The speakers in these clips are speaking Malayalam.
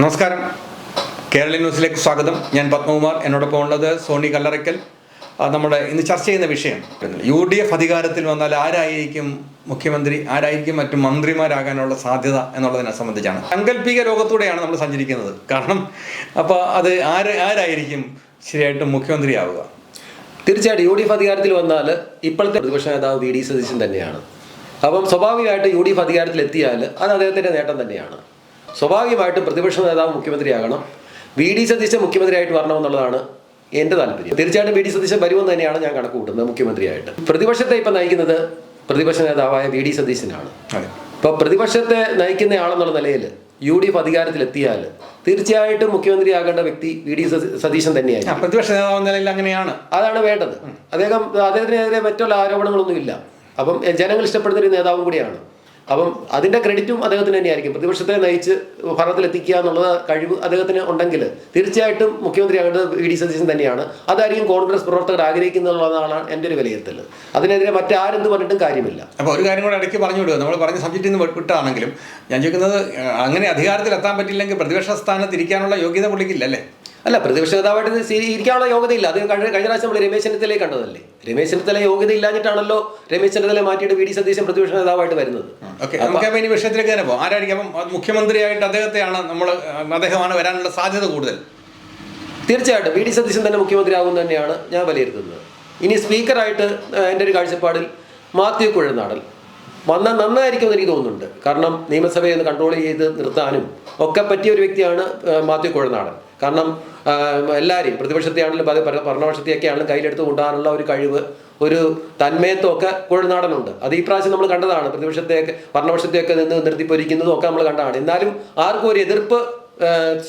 നമസ്കാരം. കേരള ന്യൂസിലേക്ക് സ്വാഗതം. ഞാൻ പത്മകുമാർ. എന്നോടൊപ്പം ഉള്ളത് സോണി കല്ലറയ്ക്കൽ. നമ്മുടെ ഇന്ന് ചർച്ച ചെയ്യുന്ന വിഷയം യു ഡി എഫ് അധികാരത്തിൽ വന്നാൽ ആരായിരിക്കും മുഖ്യമന്ത്രി? ആരായിരിക്കും മറ്റു മന്ത്രിമാരാകാനുള്ള സാധ്യത എന്നുള്ളതിനെ സംബന്ധിച്ചാണ്. സാങ്കല്പിക ലോകത്തൂടെയാണ് നമ്മൾ സഞ്ചരിക്കുന്നത്. കാരണം അപ്പോൾ അത് ആര് ആരായിരിക്കും ശരിയായിട്ടും മുഖ്യമന്ത്രിയാവുക? തീർച്ചയായിട്ടും യു ഡി എഫ് അധികാരത്തിൽ വന്നാൽ ഇപ്പോഴത്തെ പ്രതിപക്ഷ നേതാവ് വി ഡി സതീശൻ തന്നെയാണ്. അപ്പം സ്വാഭാവികമായിട്ട് യു ഡി എഫ് അധികാരത്തിൽ എത്തിയാൽ അത് അദ്ദേഹത്തിന്റെ നേട്ടം തന്നെയാണ്. സ്വാഭാവികമായിട്ടും പ്രതിപക്ഷ നേതാവ് മുഖ്യമന്ത്രിയാകണം. വി ഡി സതീശൻ മുഖ്യമന്ത്രിയായിട്ട് വരണമെന്നുള്ളതാണ് എന്റെ താല്പര്യം. തീർച്ചയായിട്ടും വി ഡി സതീശൻ വരുമെന്ന് തന്നെയാണ് ഞാൻ കണക്ക് കൂട്ടുന്നത് മുഖ്യമന്ത്രിയായിട്ട്. പ്രതിപക്ഷത്തെ ഇപ്പം നയിക്കുന്നത് പ്രതിപക്ഷ നേതാവായ വി ഡി സതീശനാണ്. ഇപ്പോൾ ഇപ്പൊ പ്രതിപക്ഷത്തെ നയിക്കുന്നയാളെന്നുള്ള നിലയിൽ യു ഡി എഫ് അധികാരത്തിലെത്തിയാൽ തീർച്ചയായിട്ടും മുഖ്യമന്ത്രിയാകേണ്ട വ്യക്തി വി ഡി സതീശൻ തന്നെയായിരുന്നു പ്രതിപക്ഷ നേതാവ് നിലയിൽ അങ്ങനെയാണ്. അതാണ് വേണ്ടത്. അദ്ദേഹം അദ്ദേഹത്തിനെതിരെ മറ്റുള്ള ആരോപണങ്ങളൊന്നുമില്ല. അപ്പം ജനങ്ങൾ ഇഷ്ടപ്പെടുന്ന ഒരു നേതാവും കൂടിയാണ്. അപ്പം അതിന്റെ ക്രെഡിറ്റും അദ്ദേഹത്തിന് തന്നെയായിരിക്കും. പ്രതിപക്ഷത്തെ നയിച്ച് ഭരണത്തിലെത്തിക്കുക എന്നുള്ളത് കഴിവ് അദ്ദേഹത്തിന് ഉണ്ടെങ്കിൽ തീർച്ചയായിട്ടും മുഖ്യമന്ത്രിയാകേണ്ടത് വി ഡി സതീശൻ തന്നെയാണ്. അതായിരിക്കും കോൺഗ്രസ് പ്രവർത്തകർ ആഗ്രഹിക്കുന്നുള്ളതാണ് എന്റെ ഒരു വിലയിരുത്തൽ അതിനെതിരെ മറ്റാരെന്ത് പറഞ്ഞിട്ടും കാര്യമില്ല. അപ്പോൾ ഒരു കാര്യം കൂടെ ഇടയ്ക്ക് പറഞ്ഞു വിടുക നമ്മൾ പറഞ്ഞ സബ്ജക്റ്റിൽ നിന്ന് വിട്ടാണെങ്കിലും ഞാൻ ചോദിക്കുന്നത് അങ്ങനെ അധികാരത്തിൽ എത്താൻ പറ്റില്ലെങ്കിൽ പ്രതിപക്ഷ സ്ഥാനത്ത് ഇരിക്കാനുള്ള യോഗ്യത പുള്ളിക്കില്ല അല്ലേ പ്രതിപക്ഷ നേതാവായിട്ട് ഇരിക്കാനുള്ള യോഗ്യതയില്ല. അത് കഴിഞ്ഞ കഴിഞ്ഞ പ്രാവശ്യം നമ്മൾ രമേശ് ചെന്നിത്തലയെ കണ്ടതല്ലേ? രമേശ് ചെന്നിത്തല യോഗ്യത ഇല്ലാഞ്ഞിട്ടാണല്ലോ രമേശ് ചെന്നിത്തല മാറ്റിയിട്ട് വി ഡി സതീശൻ പ്രതിപക്ഷ നേതാവായിട്ട് വരുന്നത്. ഓക്കെ നമുക്ക് അപ്പോൾ ഇനി വിഷയത്തിലേക്ക് തന്നെ പോകാം. ആരായിരിക്കും? അപ്പം മുഖ്യമന്ത്രിയായിട്ട് അദ്ദേഹത്തെയാണ് നമ്മൾ അദ്ദേഹമാണ് വരാനുള്ള സാധ്യത കൂടുതൽ. തീർച്ചയായിട്ടും. വി ഡി സതീശൻ തന്നെ മുഖ്യമന്ത്രിയാകും തന്നെയാണ് ഞാൻ വിലയിരുത്തുന്നത്. ഇനി സ്പീക്കറായിട്ട് എന്റെ ഒരു കാഴ്ചപ്പാടിൽ മാത്യു കുഴനാടൽ വന്നാൽ നന്നായിരിക്കും എന്ന് എനിക്ക് തോന്നുന്നുണ്ട്. കാരണം നിയമസഭയെ ഒന്ന് കൺട്രോൾ ചെയ്ത് നിർത്താനും ഒക്കെ പറ്റിയ ഒരു വ്യക്തിയാണ് മാത്യു കുഴൽനാടൻ. കാരണം എല്ലാവരെയും പ്രതിപക്ഷത്തെയാണെങ്കിലും ആണെങ്കിലും ഭര- ഭരണപക്ഷത്തെയൊക്കെ ആണെങ്കിലും കയ്യിലെടുത്ത് കൊണ്ടുപോകാനുള്ള ഒരു കഴിവ് ഒരു തന്മയത്വം ഒക്കെ കുഴൽനാടനുണ്ട്. അത് ഈ പ്രാവശ്യം നമ്മൾ കണ്ടതാണ്. പ്രതിപക്ഷത്തെയൊക്കെ ഭരണപക്ഷത്തെയൊക്കെ നിന്ന് നിർത്തിപ്പൊരിക്കുന്നതും ഒക്കെ നമ്മൾ കണ്ടതാണ്. എന്നാലും ആർക്കും ഒരു എതിർപ്പ്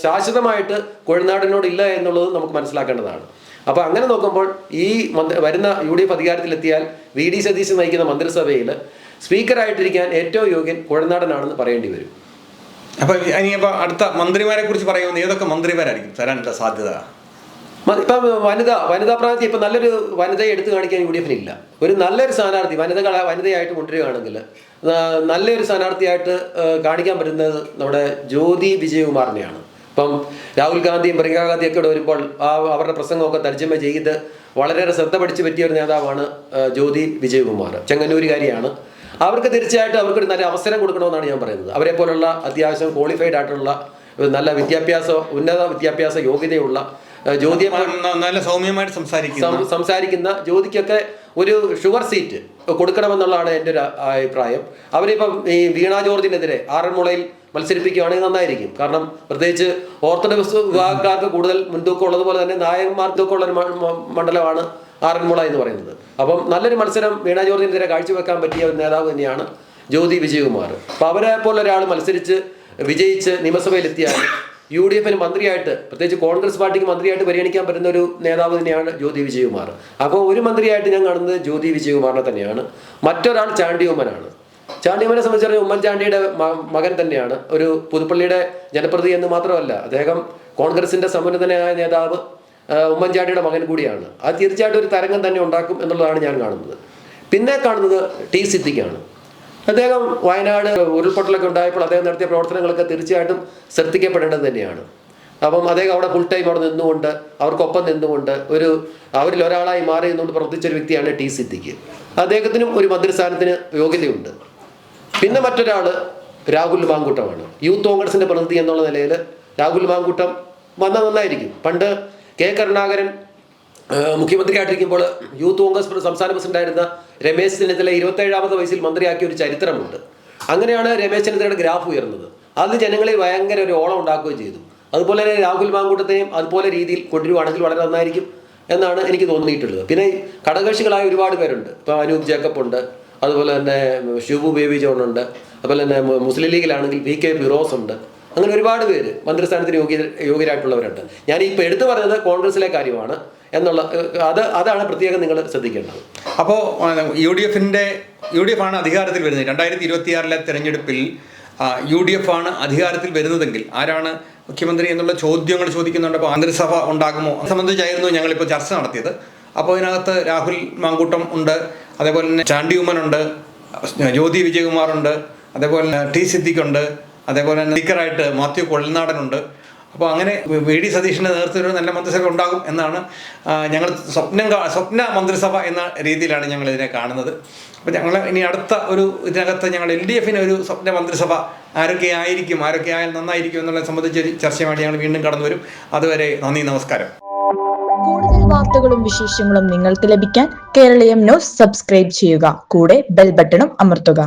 ശാശ്വതമായിട്ട് കുഴൽനാടനോട് ഇല്ല എന്നുള്ളത് നമുക്ക് മനസ്സിലാക്കേണ്ടതാണ്. അപ്പോൾ അങ്ങനെ നോക്കുമ്പോൾ ഈ മന്ത്രി വരുന്ന യു ഡി എഫ് അധികാരത്തിലെത്തിയാൽ വി ഡി സതീശൻ നയിക്കുന്ന മന്ത്രിസഭയിൽ സ്പീക്കറായിട്ടിരിക്കാൻ ഏറ്റവും യോഗ്യൻ കുഴൽനാടനാണെന്ന് പറയേണ്ടി വരും. അപ്പോൾ ഇനിയിപ്പോൾ അടുത്ത മന്ത്രിമാരെ കുറിച്ച് പറയുന്നത് ഏതൊക്കെ മന്ത്രിമാരായിരിക്കും തരാനുള്ള സാധ്യത? ഇപ്പം വനിത വനിതാ പ്രാതിനിധ്യം ഇപ്പം നല്ലൊരു വനിതയെ എടുത്തു കാണിക്കാൻ യു ഡി എഫിനില്ല ഒരു നല്ലൊരു സ്ഥാനാർത്ഥി വനിതകൾ വനിതയായിട്ട് കൊണ്ടുവരികയാണെങ്കിൽ നല്ലൊരു സ്ഥാനാർത്ഥിയായിട്ട് കാണിക്കാൻ പറ്റുന്നത് നമ്മുടെ ജ്യോതി വിജയകുമാറിനെയാണ്. ഇപ്പം രാഹുൽ ഗാന്ധിയും പ്രിയങ്ക ഗാന്ധിയും ഒക്കെ ഇവിടെ വരുമ്പോൾ ആ അവരുടെ പ്രസംഗമൊക്കെ തർജമ ചെയ്ത് വളരെയേറെ ശ്രദ്ധ പഠിച്ച് പറ്റിയ ഒരു നേതാവാണ് ജ്യോതി വിജയകുമാർ. ചെങ്ങന്നൂരുകാരിയാണ്. അവർക്ക് തീർച്ചയായിട്ടും അവർക്കൊരു നല്ല അവസരം കൊടുക്കണമെന്നാണ് ഞാൻ പറയുന്നത്. അവരെ പോലുള്ള അത്യാവശ്യം ക്വാളിഫൈഡ് ആയിട്ടുള്ള നല്ല വിദ്യാഭ്യാസ ഉന്നത വിദ്യാഭ്യാസ യോഗ്യതയുള്ള ജ്യോതി ജ്യോതിയെ നല്ല സൗമ്യമായിട്ട് സംസാരിക്കുന്ന സംസാരിക്കുന്ന ജ്യോതിക്കൊക്കെ ഒരു ഷുഗർ സീറ്റ് കൊടുക്കണമെന്നുള്ളതാണ് എന്റെ ഒരു അഭിപ്രായം. അവരിപ്പം ഈ വീണ ജോർജിനെതിരെ ആറന്മുളയിൽ മത്സരിപ്പിക്കുകയാണെങ്കിൽ നന്നായിരിക്കും. കാരണം പ്രത്യേകിച്ച് ഓർത്തഡോക്സ് വിഭാഗക്കാർക്ക് കൂടുതൽ മുൻതൂക്കം ഉള്ളതുപോലെ തന്നെ നായകന്മാർ ഉള്ള ഒരു മണ്ഡലമാണ് ആറന്മുള എന്ന് പറയുന്നത്. അപ്പം നല്ലൊരു മത്സരം വീണ ജോർജിനെതിരെ കാഴ്ചവെക്കാൻ പറ്റിയ ഒരു നേതാവ് തന്നെയാണ് ജ്യോതി വിജയകുമാർ. അപ്പം അവരെ പോലെ ഒരാൾ മത്സരിച്ച് വിജയിച്ച് നിയമസഭയിലെത്തിയാൽ യു ഡി എഫിന് മന്ത്രിയായിട്ട് പ്രത്യേകിച്ച് കോൺഗ്രസ് പാർട്ടിക്ക് മന്ത്രിയായിട്ട് പരിഗണിക്കാൻ പറ്റുന്ന ഒരു നേതാവ് തന്നെയാണ് ജ്യോതി വിജയകുമാർ. അപ്പോൾ ഒരു മന്ത്രിയായിട്ട് ഞാൻ കാണുന്നത് ജ്യോതി വിജയകുമാറിനെ തന്നെയാണ്. മറ്റൊരാൾ ചാണ്ടി ഉമ്മനാണ്. ചാണ്ടി ഉമ്മനെ സംബന്ധിച്ചിടത്തോളം ഉമ്മൻചാണ്ടിയുടെ മകൻ തന്നെയാണ്. ഒരു പുതുപ്പള്ളിയുടെ ജനപ്രതി എന്ന് മാത്രമല്ല അദ്ദേഹം കോൺഗ്രസിന്റെ സമുന്നതനായ നേതാവ്. ഉമ്മൻചാണ്ടിയുടെ മകൻ കൂടിയാണ്. അത് തീർച്ചയായിട്ടും ഒരു തരംഗം തന്നെ ഉണ്ടാക്കും എന്നുള്ളതാണ് ഞാൻ കാണുന്നത്. പിന്നെ കാണുന്നത് ടി സിദ്ദിഖാണ്. അദ്ദേഹം വയനാട് ഉരുൾപൊട്ടലൊക്കെ ഉണ്ടായപ്പോൾ അദ്ദേഹം നടത്തിയ പ്രവർത്തനങ്ങളൊക്കെ തീർച്ചയായിട്ടും ശ്രദ്ധിക്കപ്പെടേണ്ടത് തന്നെയാണ്. അപ്പം അദ്ദേഹം അവിടെ ഫുൾ ടൈം അവിടെ നിന്നുകൊണ്ട് അവർക്കൊപ്പം നിന്നുകൊണ്ട് ഒരു അവരിൽ ഒരാളായി മാറി നിന്നുകൊണ്ട് പ്രവർത്തിച്ച ഒരു വ്യക്തിയാണ് ടി സിദ്ദിഖ്. അദ്ദേഹത്തിനും ഒരു മന്ത്രിസ്ഥാനത്തിന് യോഗ്യതയുണ്ട്. പിന്നെ മറ്റൊരാൾ രാഹുൽ മാങ്കൂട്ടമാണ്. യൂത്ത് കോൺഗ്രസിന്റെ പ്രതിനിധി എന്നുള്ള നിലയിൽ രാഹുൽ മാങ്കൂട്ടം വന്നാൽ നന്നായിരിക്കും. പണ്ട് കെ കരുണാകരൻ മുഖ്യമന്ത്രിയായിട്ടിരിക്കുമ്പോൾ യൂത്ത് കോൺഗ്രസ് സംസ്ഥാന പ്രസിഡന്റായിരുന്ന രമേശ് ചെന്നിത്തല ഇരുപത്തേഴാമത് വയസ്സിൽ മന്ത്രിയാക്കിയ ഒരു ചരിത്രമുണ്ട്. അങ്ങനെയാണ് രമേശ് ചെന്നിത്തലയുടെ ഗ്രാഫ് ഉയർന്നത്. അത് ജനങ്ങളിൽ ഭയങ്കര ഒരു ഓളം ഉണ്ടാക്കുകയും ചെയ്തു. അതുപോലെ തന്നെ രാഹുൽ മാങ്കൂട്ടത്തെയും അതുപോലെ രീതിയിൽ കൊണ്ടുവരുവാണെങ്കിൽ വളരെ നന്നായിരിക്കും എന്നാണ് എനിക്ക് തോന്നിയിട്ടുള്ളത്. പിന്നെ ഘടകകക്ഷികളായ ഒരുപാട് പേരുണ്ട്. ഇപ്പോൾ അനൂപ് ജേക്കബ് ഉണ്ട്. അതുപോലെ തന്നെ ഷിബു ബേബി ജോൺ ഉണ്ട്. അതുപോലെ തന്നെ മുസ്ലിം ലീഗിലാണെങ്കിൽ പി കെ ഫിറോസ് ഉണ്ട്. അങ്ങനെ ഒരുപാട് പേര് മന്ത്രിസ്ഥാനത്തിന് യോഗ്യ യോഗ്യരായിട്ടുള്ളവരുണ്ട് ഞാൻ ഇപ്പോൾ എടുത്തു പറഞ്ഞത് കോൺഗ്രസിലെ കാര്യമാണ് എന്നുള്ള അത് അതാണ് പ്രത്യേകം നിങ്ങൾ ശ്രദ്ധിക്കേണ്ടത്. അപ്പോൾ യു ഡി എഫിന്റെ യു ഡി എഫ് ആണ് അധികാരത്തിൽ വരുന്നത്. രണ്ടായിരത്തി ഇരുപത്തിയാറിലെ തെരഞ്ഞെടുപ്പിൽ യു ഡി എഫ് ആണ് അധികാരത്തിൽ വരുന്നതെങ്കിൽ ആരാണ് മുഖ്യമന്ത്രി എന്നുള്ള ചോദ്യങ്ങൾ ചോദിക്കുന്നുണ്ട്. അപ്പോൾ മന്ത്രിസഭ ഉണ്ടാകുമോ? അത് സംബന്ധിച്ചായിരുന്നു ഞങ്ങളിപ്പോൾ ചർച്ച നടത്തിയത്. അപ്പോൾ ഇതിനകത്ത് രാഹുൽ മാങ്കൂട്ടം ഉണ്ട്. അതേപോലെ തന്നെ ചാണ്ടി ഉമ്മൻ ഉണ്ട്. ജ്യോതി വിജയകുമാർ ഉണ്ട്. അതേപോലെ ടി സിദ്ദിഖ് ഉണ്ട്. അതേപോലെ തന്നെ സ്പീക്കറായിട്ട് മാത്യു കൊള്ളനാടനുണ്ട്. അപ്പോൾ അങ്ങനെ വി ഡി സതീഷിന്റെ നേതൃത്വത്തിൽ നല്ല മന്ത്രിസഭ ഉണ്ടാകും എന്നാണ് ഞങ്ങൾ സ്വപ്നം സ്വപ്ന മന്ത്രിസഭ എന്ന രീതിയിലാണ് ഞങ്ങൾ ഇതിനെ കാണുന്നത്. അപ്പോൾ ഞങ്ങൾ ഇനി അടുത്ത ഒരു ഇതിനകത്ത് ഞങ്ങൾ എൽ ഡി എഫിന് ഒരു സ്വപ്ന മന്ത്രിസഭ ആരൊക്കെ ആയിരിക്കും ആരൊക്കെ ആയാൽ നന്നായിരിക്കും എന്നുള്ളത് സംബന്ധിച്ച് ചർച്ചയുമായിട്ട് ഞങ്ങൾ വീണ്ടും കടന്നു വരും. അതുവരെ നന്ദി നമസ്കാരം. കൂടുതൽ വാർത്തകളും വിശേഷങ്ങളും നിങ്ങൾക്ക് ലഭിക്കാൻ കേരളീയം ന്യൂസ് സബ്സ്ക്രൈബ് ചെയ്യുക. കൂടെ ബെൽ ബട്ടണും അമർത്തുക.